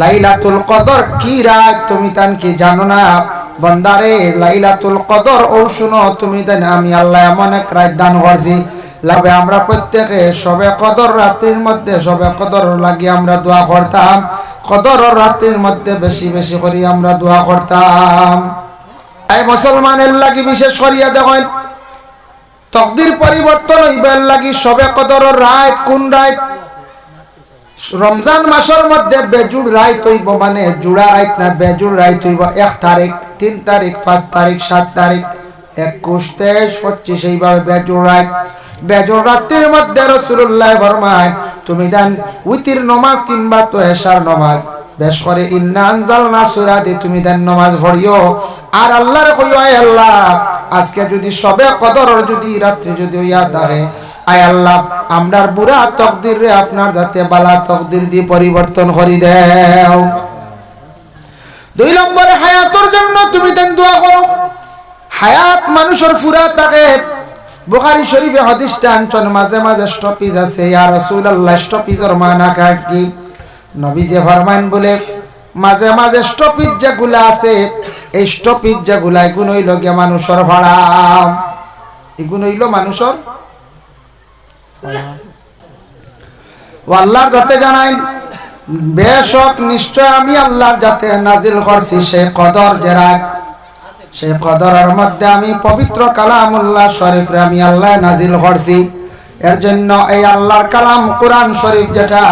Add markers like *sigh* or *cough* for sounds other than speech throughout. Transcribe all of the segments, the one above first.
লাইলাতুল কদর, কি রাত তুমি তান কি জানো না? বন্দারে, লাইলাতুল কদর, ও শুনো, তুমি দেন আমি আল্লাহ এমন এক রাত দান করছি। লাভে আমরা প্রত্যেকে সবে কদর রাত্রির মধ্যে, সবে কদর লাগি আমরা দোয়া করতাম। কদর রাত্রির মধ্যে বেশি বেশি করি আমরা দোয়া করতাম। এই মুসলমানের লাগি বিশেষ করিয়া দেখেন, তকদির পরিবর্তন হইবার লাগি সবে কদর রায় কোন রায় রমজান মাসের মধ্যে বেজুড় রায় তৈব মানে জুড়া রাইত না, বেজুড় রায় তৈব এক তারিখ, তিন তারিখ, পাঁচ তারিখ, সাত তারিখ, একুশ, তেইশ, পঁচিশ এইভাবে বেজুড় রায় বেজুড় রাত্রির মধ্যে রসুল্লাহ ফরমায়, তুমি দেন উতির নমাজ কিংবা তো এশার নমাজ। বেশ করে, ইন্না না সুরা দি তুমি দেন নমাজ পড়িও। আর আল্লাহর কইও আয় আল্লাহ, আজকে যদি সবে কদর যদি রাত্রি যদি ইয়া থাকে আয় আল্লাহ, আমরার বুড়া তকদির রে আপনার যাতে বালা তকদির দিয়ে পরিবর্তন করি দেও। দুই নম্বরে, হায়াতর জন্য তুমি দেন দোয়া করো। হায়াত মানুষের ফুরা বুখারী শরীফে আনছন মাঝে মাঝে স্টপিজ আছে। ইয়া রাসূলুল্লাহ স্টপিজের মানা কি? নবী যে ফরমান বলে, মাঝে মাঝে স্টপিজ আছে, এই স্টপিজ এগুলো হইল গিয়ে মানুষের ভাড়া এগুলো হইল মানুষের ও আল্লাহর যাতে জানাই বেশক নিশ্চয় আমি আল্লাহর যাতে নাজিল করছি সে কদর জেরাক। সে কদরের মধ্যে আমি পবিত্র কালামুল্লাহ শরীফরে আমি আল্লাহ নাজিল করছি। এর জন্য এই আল্লাহর কালাম কোরআন শরীফ যেটা,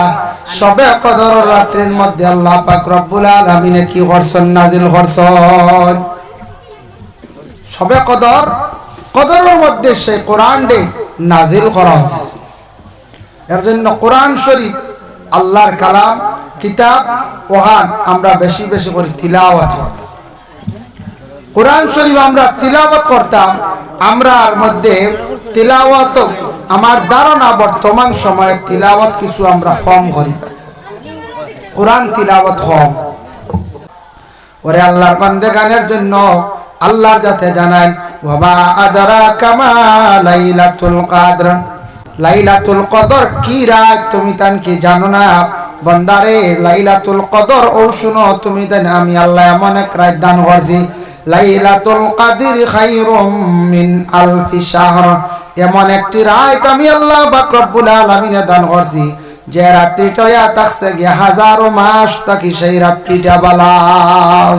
সবে কদর রাত্রির মধ্যে আল্লাহ পাক রব্বুল আলামিনে কি করছেন, নাজিল করছেন। সবে কদর, কদরের মধ্যে সে কোরআন ডে নাজিল করা হয়েছে। এর জন্য কোরআন শরীফ, আল্লাহর কালাম, কিতাব, ওহান আমরা বেশি বেশি করে তিলাওয়াত করতাম। কোরআন শরীফ আমরা তিলাওয়াত করতাম, আমরার মধ্যে তিলাওয়াত, আমার ধারণা বর্তমান সময়ে তিলাওয়াত কিছু আমরা কম করি। কোরআন তিলাওয়াত কম। ওরে আল্লাহর বান্দে গানের জন্য আল্লাহ যাতে জানাই বাবা আদারা কামা লাইলাতুল কাদর। লাইলাতুল কদর, কি রাত তুমি তান কি জানো না? বন্দারে, লাইলাতুল কদর, ও শুনো, তুমি দেন আমি আল্লাহ এমন এক রাত দান করছি। লাইলাতুল কাদির খাইরুম মিন আলফি শাহর। এমন একটি রাত আমি আল্লাহ পাক রব্বুল আলামিনে দান করছি। যে রাত্রিটা থাকছে গিয়ে হাজারো মাস তাকি সেই রাত্রিটা বালা।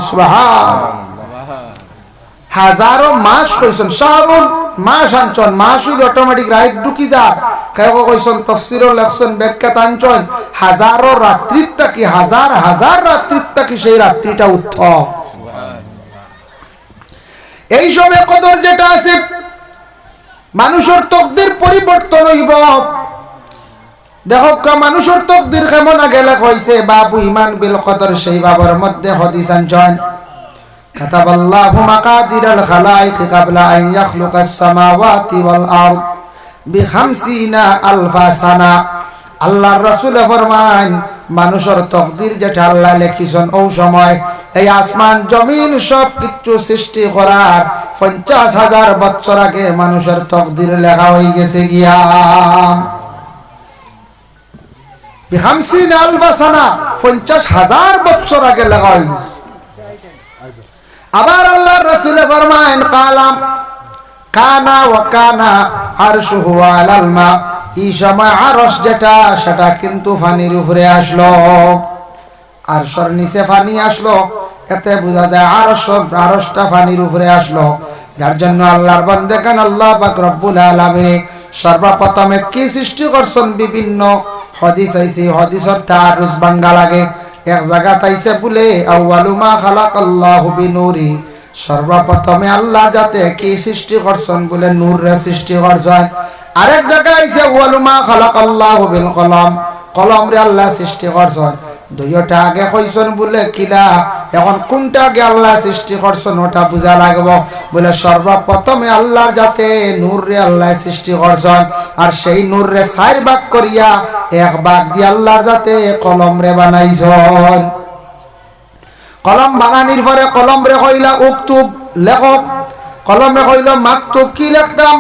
সুবহান হাজারো মাস কইছেন, শাহরুন। মাস আনছন মাস হইল অটোমেটিক ঢুকি কেউ আনছন হাজারো হাজার সেই রাত্রিটা উত্থম এই সময় কদর যেটা আছে মানুষের তকদির পরিবর্তন হইব। দেখো মানুষের তকদির কেমন গেলে কইছে বাবু ইমান বিল কদর সেই বাবার মধ্যে হদিস আনছন كتب الله مقادير الخلائق قبل أن يخلق السماوات والأرض بخمسين ألف سنة আল্লাহ রসুল ফরমান মানুষের তকদির যেটা আল্লাহ লেখিছেন ও সময় এই আসমান জমিন সব কিছু সৃষ্টি করার পঞ্চাশ হাজার বছর আগে মানুষের তকদির লেখা হয়ে গেছে গিয়া বিহামসিন আলবাসানা পঞ্চাশ হাজার বছর আগে লেখা হয়ে গেছে আবার আল্লাহ রসুলে ফরমায়েন কালাম কানা ও কানা আরশুহু আলাল মা। এই সময় আরশ যেটা, সেটা কিন্তু ফানির উপরে আসলো। আরশর নিচে ফানি আসলো। এতে বোঝা যায় আরশ, আরশটা ফানির উপরে আসলো। যার জন্য আল্লাহর বন্দে কান আল্লাহ পাক রব্বুল আলামিন সর্বপ্রথমে কি সৃষ্টি করছেন? বিভিন্ন হদিস আইছে হদিসর তার রুজ বাঙ্গা লাগে। এক জায়গা তাইছে বলে আউয়ালুমা খালাক আল্লাহ বিনুরি। সর্বপ্রথমে আল্লাহ যাতে কি সৃষ্টি করছেন বলে নূর রে সৃষ্টি করছেন। আরেক জায়গায় আইছে আউয়ালুমা খালাক আল্লাহ বিল কলম। কলম রে আল্লাহ সৃষ্টি করছেন। দুইটা আগে কইছেন বলে, কিলা? এখন কোনটা আগে আল্লাহ সৃষ্টি করছেন, ওটা বুঝা লাগব। বলে, সর্বপ্রথমে আল্লাহ যাতে নূর রে আল্লাহ সৃষ্টি করছেন, আর সেই নূর রে চার ভাগ করিয়া এক ভাগ দিয়ে আল্লাহর যাতে কলম রে বানাইছেন। কলম বানানির পরে কলম রে কইলা, উক্তুব, লেখক। কলমে কইল মাকতুব কি লিখতাম?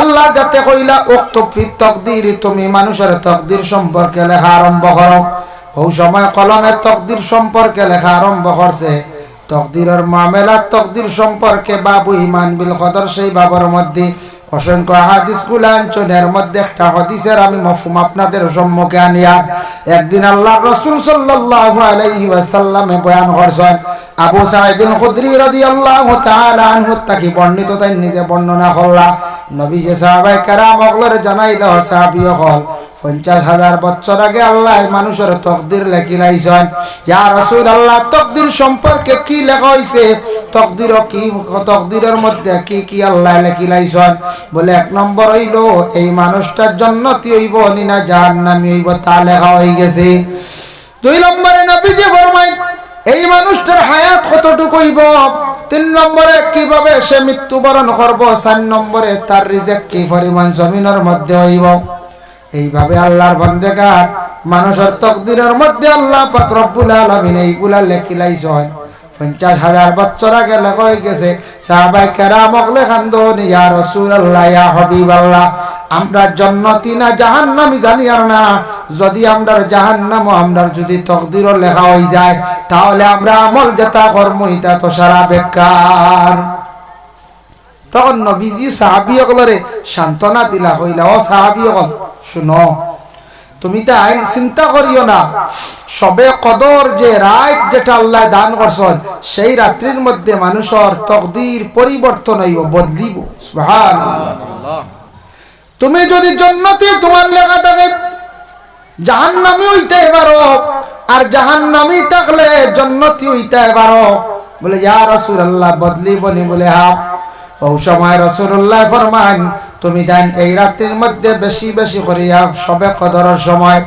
আল্লাহ যাতে কইলা, উক্তুব ফি তকদির, তুমি মানুষের তকদির সম্পর্কে লেখা আরম্ভ করো। ও সময় কলমে তকদির সম্পর্কে লেখা আরম্ভ করছে। তকদিরের মামেলা তকদির সম্পর্কে বাবু ইমান বিল কদর সেই বাবর মধ্যে অসংখ্য হাদিস গুলাঞ্চনের মধ্যে একটা হদিসের আমি মফুম আপনাদের সম্মুখে আনিয়া। একদিন আল্লাহ রসুল সাল্লাল্লাহু আলাইহি ওয়াসাল্লামে বয়ান করছেন, আবু সাঈদুল খুদরি রাদিয়াল্লাহু তাআলা আনহু তাকি বর্ণিত তাই নিজে বর্ণনা করলা নবী যে সাহাবায়ে কেরাম অগলর জানাইল সাহাবী হল পঞ্চাশ হাজার বছর আগে আল্লাহ মানুষের তকদির লেখি লাইছেন। ইয়া রাসূল আল্লাহ তকদির সম্পর্কে কি লেখা হইছে? তকদির কি, তকদিরের মধ্যে কি কি আল্লাহ লেখি লাইছেন? বলে এক নম্বর হইল, এই মানুষটার জন্নতি হইব নিনা জাহান্নামী হইব তা লেখা হয়ে গেছে। দুই নম্বরে নবী যে ফরমাই এই মানুষটার হায়াত কতটুকু হইব? তিন নম্বরে কীভাবে সে মৃত্যুবরণ করব? চার নম্বরে তার রিজেক কি পরিমাণ জমিনের মধ্যে হইব? এইভাবে আল্লাহর বন্দেগার, মানুষের তকদিরের মধ্যে আল্লাহ পাক রব্বুল আলামিন এইগুলা লেখিলাইছেন পঞ্চাশ হাজার বছর আগে লেখা হয়ে গেছে সাহাবাই কেরাম অগলে খান্দন ইয়া রাসূলুল্লাহ, ইয়া হাবিবাল্লাহ, আমরা জন্নতি না জানি আর না, যদি আমরা জাহান্নাম আমরা যদি তকদিরও লেখা হয়ে যায়, তাহলে আমরা আমল যেটা কর্ম, এটা তো সারা বেকার। তখন নবীজি সাহাবি অকলরে সান্ত্বনা দিলা, হইলা ও সাহাবি অকল শুনো, তুমি তো আইন চিন্তা করিও না। সবে কদর যে রাত যেটা আল্লাহ দান করছেন, সেই রাত্রির মধ্যে মানুষের তকদির পরিবর্তন হইব, বদলিব। তুমি যদি জন্নতি তোমার লেখা থাকে জাহান্নামি হইতে পারো, আর জাহান্নামি থাকলে জন্নতি হইতে পারো, বলে, ইয়া রাসূলুল্লাহ, বদলিবনি, বলে হ্যাঁ। ও সময় রসুল্লাহ ফরমান, তুমি দেন এই রাত্রির মধ্যে বেশি বেশি করিয়া সবে কদরের সময়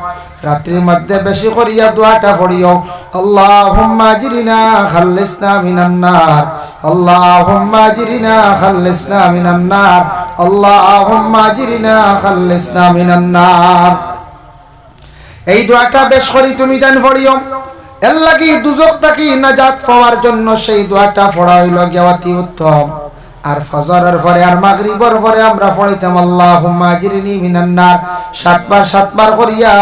রাত্রির মধ্যে বেশি করিয়া দোয়াটা পড়িও। এই দোয়াটা বেশ করি তুমি দেন পড়িও। এর লাগি দুজক তাকি নাজাত পাওয়ার জন্য সেই দোয়াটা পড়া হইল গেওয়াতি উত্তম। আর ফজরের পরে আর মাগরিবর পরে আমরা পড়িতাম, আল্লাহুম্মা আজরিনি মিনান নার সাতবার সাতবার করিয়া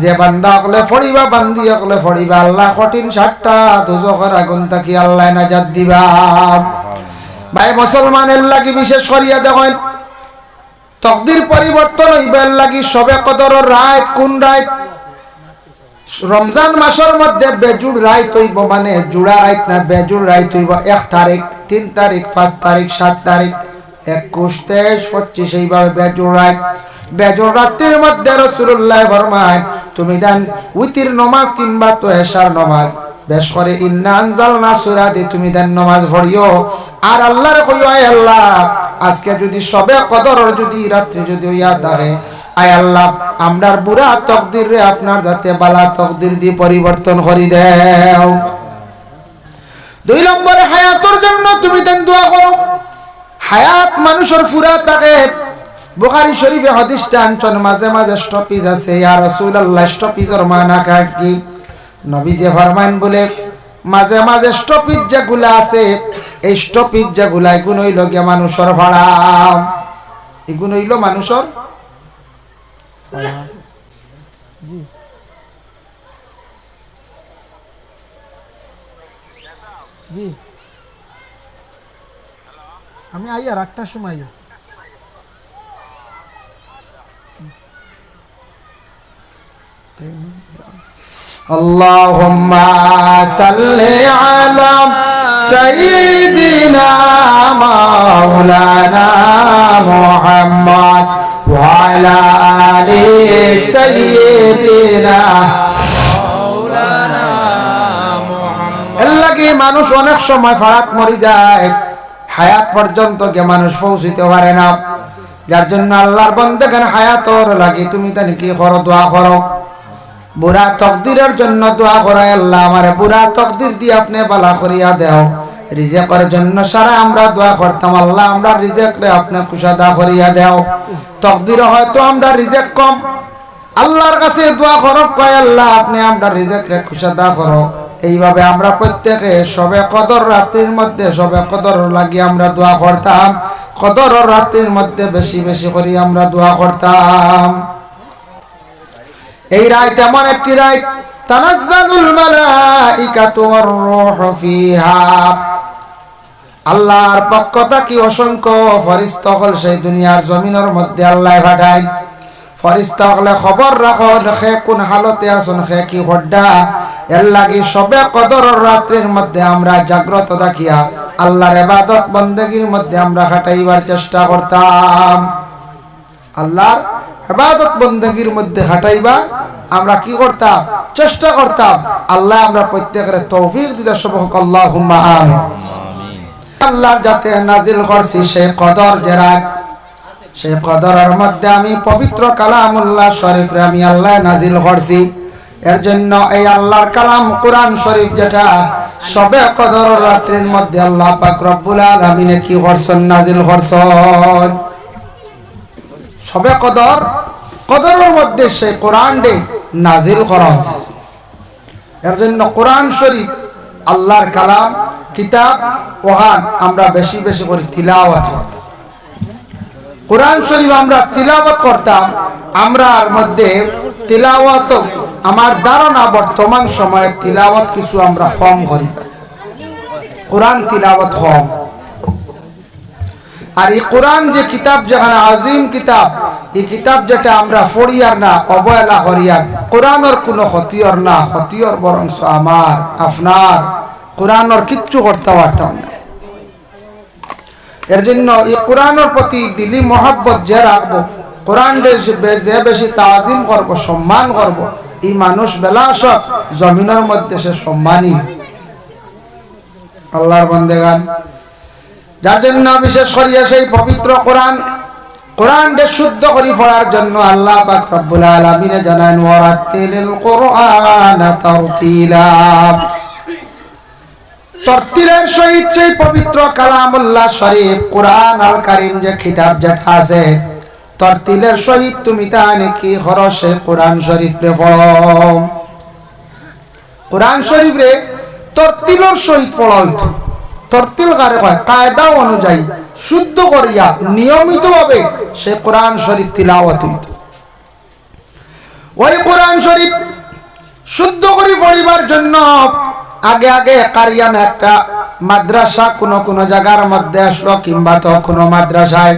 যে বান্দা অকলে ফড়িবা বান্দি অকলে ফড়িবা আল্লাহ কঠিন সাতটা দুজকের আগুন থাকি আল্লাহ নাজাত দিবা। ভাই, মুসলমানের লাগি বিশেষ করিয়া দেখেন, তকদির পরিবর্তন হইবার লাগি সবে কদরের রায় কোন রায় রমজান মাসের মধ্যে বেজুড় রায় তৈব মানে জুড়া রাইত না, বেজুড় রায় তৈব এক তারিখ। তিন তারিখ, পাঁচ তারিখ, সাত তারিখ, একুশ, তেইশ, পঁচিশ এইভাবে বেজুড় রায় রাত্রির মধ্যে রসুল্লাহ ফরমায়, তুমি দেন উইতির নমাজ কিংবা তো এশার নমাজ। বেশ করে না সুরা দি তুমি দেন নমাজ পড়িও। আর আল্লাহর কইও, আয় আল্লাহ, আজকে যদি সবে কদর, যদি রাত্রি যদি ইয়া থাকে আয় আল্লাহ, আমরার বুড়া তকদির রে আপনার যাতে বালা তকদির দিয়ে পরিবর্তন করি দেও। দুই নম্বরে হায়াতর জন্য তুমি দেন দোয়া করো। হায়াত মানুষের ফুরা থাকে। বুখারী শরীফে হাদিসটা আনছন, মাঝে মাঝে স্টপিজ আছে। ইয়া রাসূলুল্লাহ স্টপিজের মানা কি? নবী যে ফরমান বলে, মাঝে মাঝে স্টপিজ যেগুলা আছে, এই স্টপিজ যেগুলা এগুলো হইল গিয়া মানুষের ভাড়া এগুলো হইল মানুষের জি আমি আই আর আটটার সময় আই اللهم صل على سيدنا مولانا محمد وعلى آل سيدنا মানুষ অনেক সময় ফারাত মরি যায়। হায়াত পর্যন্ত কে মানুষ পৌঁছিতে পারে না। যার জন্য আল্লাহর বন্দেগান হায়াতর লাগে, তুমি তানি কি করো, দোয়া করো। বুড়া তকদিরের জন্য দোয়া করায় আল্লাহ, আমার বুড়া তকদির দিয়ে আপনি বালা করিয়া দেও। রিজেকের জন্য সারা আমরা দোয়া করতাম, আল্লাহ আমরা রিজেক রে আপনি কুশাদা করিয়া দেও। তকদির হয়তো আমরা রিজেক কম। আল্লাহর কাছে দোয়া করো, কয় আল্লাহ, আপনি আমরা রিজেক রে কুশাদা করো। এইভাবে আমরা প্রত্যেকে সবে কদর রাত্রির মধ্যে, সবে কদর লাগি আমরা দোয়া করতাম। কদর রাত্রির মধ্যে বেশি বেশি করি আমরা দোয়া করতাম। এই রায় এমন একটি রায় তানাজ্জালুল মালাইকাতু ওয়ার ফিহা। আল্লাহর থাকি অসংখ্য ফরিস্ত হল সেই দুনিয়ার জমিনের মধ্যে আল্লাহ পাঠায়। ফরিস্ত হলে খবর রাখো, দেখে কোন হালতে আসুন কি হড্ডা এর লাগি সবে কদর রাত্রির মধ্যে আমরা জাগ্রত থাকিয়া আল্লাহর এবাদত বন্দেগীর মধ্যে আমরা খাটাইবার চেষ্টা করতাম। আল্লাহর এবাদত বন্দেগীর মধ্যে খাটাইবা আমরা কি করতাম? চেষ্টা করতাম। আল্লাহ আমরা প্রত্যেকের তৌফিক দিতে সব আল্লাহ আমিন। আল্লাহর যাতে নাজিল করছি সে কদর জেরাক সেই কদরের মধ্যে আমি পবিত্র কালামুল্লাহ শরীফ রে আমি আল্লাহ নাজিল করছি। এর জন্য এই আল্লাহর কালাম কোরআন শরীফ যেটা, সবে কদর রাত্রির মধ্যে আল্লাহ পাক রব্বুল আলামিনে কি করছেন, নাজিল করছেন সবে কদর, কদরের মধ্যে সেই কোরআন ডে নাজিল করা। এর জন্য কোরআন শরীফ, আল্লাহর কালাম, কিতাব, ওহান আমরা বেশি বেশি করে তিলাওয়াত করতাম কোরআন শরীফ আমরা তিলাওয়াত করতাম, আমরার মধ্যে তিলাওয়াত আমার ধারণা বর্তমান সময়ে তিলাওয়াত কিছু আমরা কম করি। কোরআন তিলাওয়াত কম। আর এই কোরআন যে কিতাব যেখানে আজিম কিতাব, এই কিতাব যেটা আমরা ফড়িয়ার না, অবহেলা করিয়ার কোরআনের কোনো ক্ষতিয়র না ক্ষতিয়র বরং আমার আপনার কোরআনের কিচ্ছু করতে পারতাম না। এর জন্য এই কোরআনের প্রতি দিলি মহাব্বত যে রাখব কোরআন যে বেশি তাজিম করব, সম্মান করব এই মানুষ বেলা সব জমিনের মধ্যে সে সম্মানী। আল্লাহর বন্দেগান। যার জন্য বিশেষ করিয়া সেই পবিত্র কোরআন, কোরআনকে শুদ্ধ করি পড়ার জন্য আল্লাহ পাক রব্বুল আলামিন জানান ওয়ারাতিলিল কোরআন তারতিলা। তরতিলের সহিত সেই পবিত্র কালামুল্লাহ শরীফ, কোরআন আল কারিম যে কিতাব যেটা আছে তরতিলের সহিত তুমি তা নাকি খরসে কোরআন শরীফ রে কোরআন শরীফ রে তরতিলের সহিত পড়া হইতো। তরতিল কয়? কায়দা অনুযায়ী শুদ্ধ করিয়া নিয়মিতভাবে সে কোরআন শরীফ তিলাওয়াত হইত। ওই কোরআন শরীফ শুদ্ধ করে পড়িবার জন্য আগে আগে কারিয়ান একটা মাদ্রাসা কোনো কোনো জায়গার মধ্যে আসলো কিংবা তো কোনো মাদ্রাসায়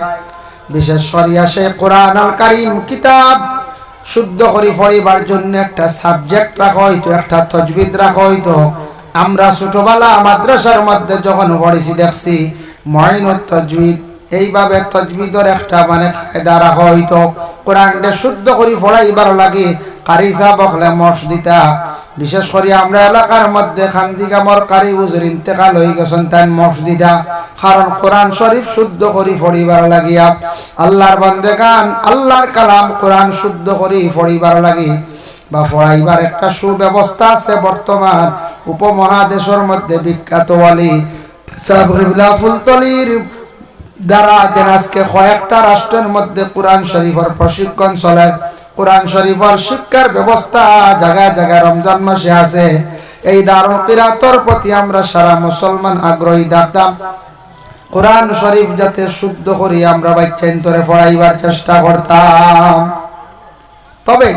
বিশেষ করিয়া সে কোরআন আল কারিম কিতাব শুদ্ধ করে পড়িবার জন্য একটা সাবজেক্ট রাখা হইতো, একটা তজবিদ রাখা হইতো। আমরা ছোটবেলা মাদ্রাসার মধ্যে যখন পড়েছি, দেখছি মহিনুর তজবিদ এইভাবে তজবিদর একটা মানে কায়দা রাখা হইতো। কোরআনটা শুদ্ধ করে পড়াইবার লাগে। কারি সাহেব হলে মসজিদা বিশেষ করে আমরা এলাকার মধ্যে খান্দিকামর কারি বুঝুর ইন্তেকাল হয়ে গেছেন তাই মসজিদা। কারণ কোরআন শরীফ শুদ্ধ করি পড়িবার লাগিয়া আল্লাহর বন্দে গান, আল্লাহর কালাম কোরআন শুদ্ধ করি পড়িবার লাগি। বা পড়াইবার একটা সুব্যবস্থা আছে বর্তমান উপমহাদেশের মধ্যে বিখ্যাত বলি। ফুলতলির দ্বারা যেন আজকে কয়েকটা রাষ্ট্রের মধ্যে কোরআন শরীফের প্রশিক্ষণ চলে। কোরআন শরীফের শিক্ষার ব্যবস্থা, জায়গায় জায়গায় রমজান মাসে আছে। এই দারুল কিরাতর প্রতি আমরা সারা মুসলমান আগ্রহী থাকতাম কোরআন শরীফ যাতে শুদ্ধ করি আমরা বাচ্চান্তরে পড়াইবার চেষ্টা করতাম। তবে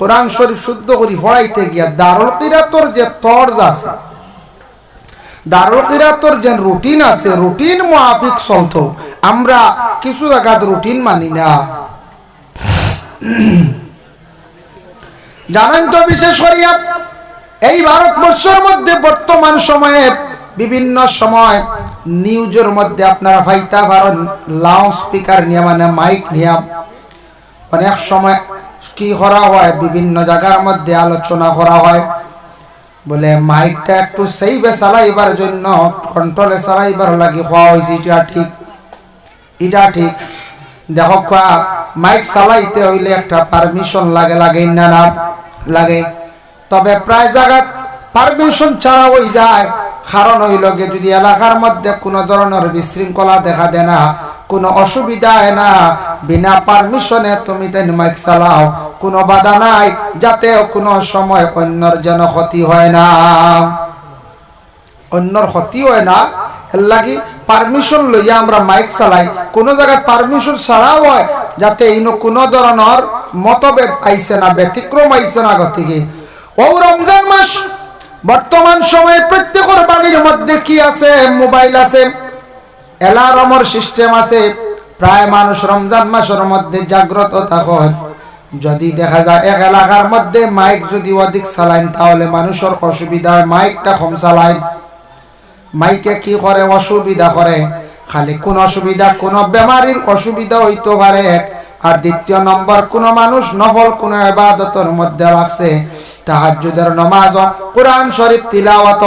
কোরআন শরীফ শুদ্ধ করি পড়াইতে গিয়া দারুল কিরাতর যে তর্জ আছে দারুল কিরাতর যে রুটিন আছে, রুটিন মুআফিক চলতো। আমরা কিছু জায়গাত রুটিন মানি না। *clears throat* জানেন তো বিশেষ করিয়া এই ভারতবর্ষের মধ্যে বর্তমান সময়ে বিভিন্ন সময় নিউজের মধ্যে আপনারা ফাইতা পারেন লাউড স্পিকার নিয়ে মানে মাইক নিয়ে অনেক সময় কি করা হয়, বিভিন্ন জায়গার মধ্যে আলোচনা করা হয়। বলে মাইকটা একটু সেইবে চালাইবার জন্য কন্ট্রোলে চালাইবার লাগি, হওয়া হয়েছে, এটা ঠিক। এটা ঠিক। দেখো মাইক চালাইতে হইলে একটা পারমিশন লাগে লাগে না না, লাগে। তবে প্রায় জায়গা পারমিশন ছাড়া হয়ে যায়। কারণ হইল গে যদি এলাকার মধ্যে কোনো ধরনের বিশৃঙ্খলা দেখা দেয় না, কোনো অসুবিধা হয় না, বিনা পারমিশনে তুমি তেন মাইক চালাও। কোনো বাধা নাই, যাতে কোনো সময় অন্যর যেন ক্ষতি হয় না। অন্যর ক্ষতি হয় না, এর লাগি পারমিশন লইয়া আমরা মাইক চালাই। কোনো জায়গায় পারমিশন ছাড়াও হয়, যাতে ইনো কোনো ধরনের মতভেদ আইছে না, ব্যতিক্রম আইছে না গতিকে। ও রমজান মাস, বর্তমান সময়ে প্রত্যেকের বাড়ির মধ্যে কি আছে? মোবাইল আছে, অ্যালার্মর সিস্টেম আছে। প্রায় মানুষ রমজান মাসের মধ্যে জাগ্রত থাকে যদি দেখা যায় এক এলাকার মধ্যে মাইক যদি অধিক চালাইন তাহলে মানুষের অসুবিধা হয় মাইকটা কম চালায়। মাইকে কি করে অসুবিধা করে? খালি কোন অসুবিধা, কোন বেমারির অসুবিধা হইতে পারে। আর দ্বিতীয় নম্বর, কোন মানুষ নফল, কোন ইবাদতের মধ্যে রাখছে। তাহাজ্জুদের নামাজ কোরআন শরীফ তিলাওয়াত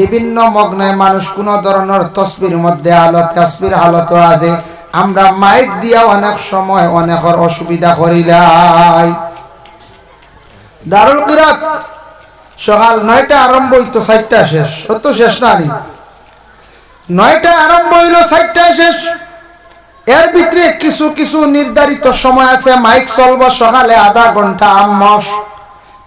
বিভিন্ন মগ্নে মানুষ কোন ধরনের তসবির মধ্যে আলো, তসবির হালত আছে। আমরা মাইক দিয়া অনেক সময় অনেকের অসুবিধা করিলাই দারুল কিরাত সকাল নয়টা আরম্ভ হইতো চারটা শেষ। অত শেষ নি নয়টা আরম্ভ হইল চারটা শেষ। এর ভিতরে কিছু কিছু নির্ধারিত সময় আছে। মাইক চলব সকালে আধা ঘণ্টা আম্মস।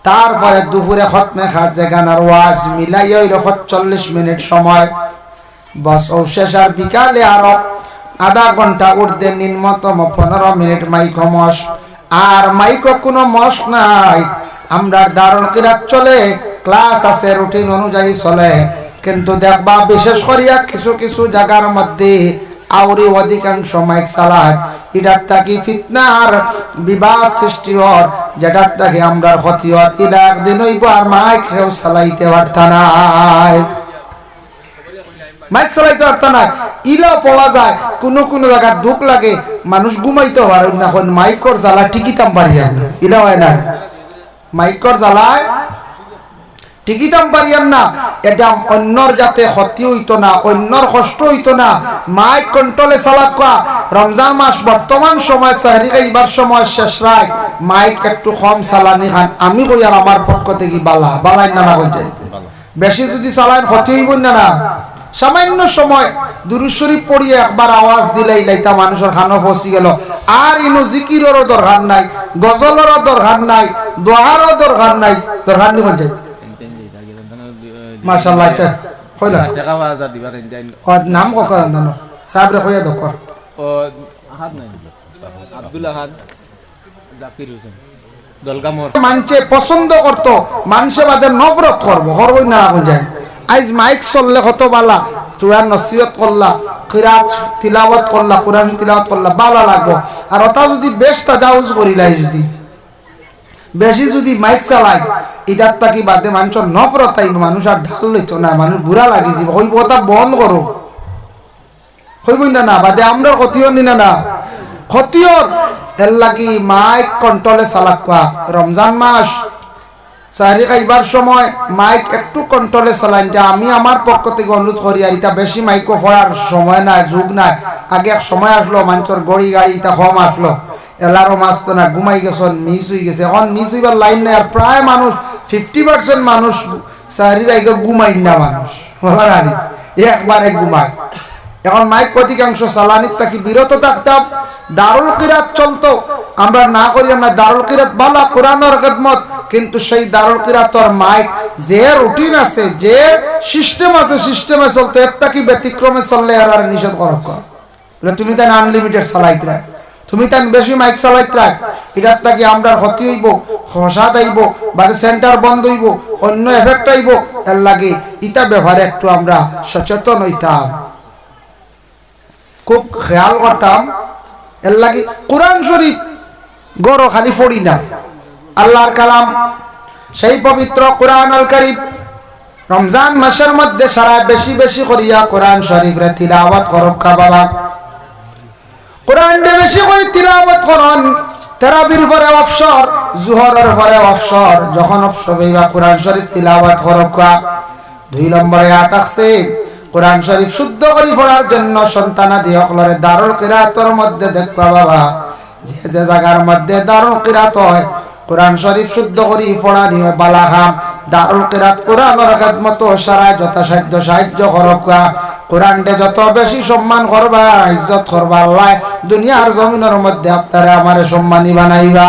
তারপরে দুপুরে খতমে খাজে গানার ওয়াজ মিলাই হইল চল্লিশ মিনিট সময়। বস, ও শেষ। আর বিকালে আরও আধা ঘণ্টা উর্ধে নিম্নতম পনেরো মিনিট মাইক মস। আর মাইক কোনো মস নাই। আমরা দারুণ কিরাত চলে, ক্লাস আছে, রুটিন অনুযায়ী চলে। কিন্তু দেখবা বিশেষ করিয়া কিছু কিছু জায়গার মধ্যে আউরি অধিকাংশ মাইক চালায়। এটার থাকি ফিতনার বিবাদ সৃষ্টি হর যেটার থাকি আমরা ক্ষতি হর এটা একদিন হইব আর মাইক কেউ চালাইতে পারত নাই। মাইক চালাইতে পারত না ইলাও পাওয়া যায়, কোনো কোনো জায়গায় দুঃখ লাগে, মানুষ ঘুমাইতে পারে না মাইকর জ্বালা টিকিতাম পারি ইলা হয় না। মাইকর জ্বালায় টিকিতাম পারিয়াম না। এটা অন্যর যাতে ক্ষতি হইতো না, অন্যর কষ্ট হইতো না। মাইক কন্ট্রোলে চালাক রমজান মাস বর্তমান সময় সাহরি খাইবার সময় শেষ রায়। মাইক একটু কম চালানি খান। আমি কই আর আমার পক্ষ থেকে বালা। বালাই না না কইতে বেশি যদি চালান ক্ষতি হইব না না। সামান্য সময় দুরুশরীফ পড়িয়ে একবার আওয়াজ দিলেই লাইতা মানুষের খানো ফসি গেল। আর ইনো জিকিরেরও দরকার নাই, গজলেরও দরকার নাই, দোয়ারও দরকার নাই। দরকার নি কোন মাশাআল্লাহ আচ্ছা কইলা টাকা দিবা ও নাম কক কইয়া দক ও আহাদ নাই। আব্দুল আহাদ জাকির হোসেন দলগামর। মানছে পছন্দ করতো মানুষে বাদে নফরত করব করবই না রাখুন যায়। আইজ মাইক চললে কত বালা চূড়ার নসিহত করলা কিরাত তিলাবত করলা কোরআন তিলাবত করলা বালা লাগবো। আর ওটা যদি বেশ তাজাউজ করিলাই যদি। বেশি যদি মাইক চালাই ইটার তাকি বাদে মানুষের নফরত আইব মানুষ আর ঢাল লইতো না, মানুষ বুড়া লাগি যাব হইব ওটা বন্ধ করো। হইবই না না, বাদে আমরা ক্ষতিও নি। না না মাইক কন্ট্রোলে চালাক কোয়া রমজান মাস চারি খাইবার সময় মাইক একটু কন্ট্রোলে চালাইন আমি আমার পক্ষ থেকে অনুরোধ করি, আর এটা বেশি মাইকও সময় নাই, যুগ নাই। আগে সময় আসলো মানুষের গড়ি গাড়ি এটা কম আসলো। এলারও মাছ তো না, ঘুমাই গেছেন মিস হয়ে গেছে। এখন মিস হইবার লাইন নাই, আর প্রায় মানুষ ফিফটি পার্সেন্ট মানুষ চারির আগে ঘুমাই না মানুষ। বলার আগে, একবারে ঘুমায়। এখন মাইক অধিকাংশ চালানির তাকে বিরত থাকতাম। দারুল কিরাত চলতো। আমরা না করি না দারুল কিরাত বালা, কোরআনের খেদমত। কিন্তু সেই দারুল কিরাতর মাইক, যে রুটিন আছে, যে সিস্টেম আছে সিস্টেমে চলতো। এর তাকি ব্যতিক্রমে চললে আর নিষেধ করক তুমি তাই আনলিমিটেড চালাইতে তুমি তাই বেশি মাইক চালাইতে রাখ। এটার তাকি আমরা ক্ষতি হইব হসাদ আইব বাদে সেন্টার বন্ধ হইব, অন্য এফেক্ট আইব এর লাগে ইটা ব্যবহারে একটু আমরা সচেতন হইতাম। খুব খেয়াল করতাম। এর লাগে কোরআন শরীফ গড় খালি পড়ি না। আল্লাহর কালাম, সেই পবিত্র কোরআন আল করিম, রমজান মাসের মধ্যে সারা বেশি বেশি করিয়া কোরআন শরীফ রে তিলাওয়াত করক্কা বাবা কোরআন দে বেশি করে তিলাওয়াত করন। তেরাবির পরে অবসর, জুহরের পরে অবসর। যখন অবসর হইবা, কোরআন শরীফ তিলাওয়াত করক্কা দুই নম্বরে আটাকছে কোরআন শরীফ শুদ্ধ করে পড়ার জন্য সন্তানাদি অকলরে দারুল কিরাতর মধ্যে দেখবা বাবা। যে যে জায়গার মধ্যে দারুল কিরাত হয়, কোরআন শরীফ শুদ্ধ করে পড়া নিয়ে বালাহাম দারুল কেরাত কোরআনের খেদমত সারা যথাসাধ্য সাহায্য করবা কোরআন দে যত বেশি সম্মান করবা, ইজ্জত করবা, আল্লাহ দুনিয়ার জমিনের মধ্যে আপনারা আমার সম্মানী বানাইবা।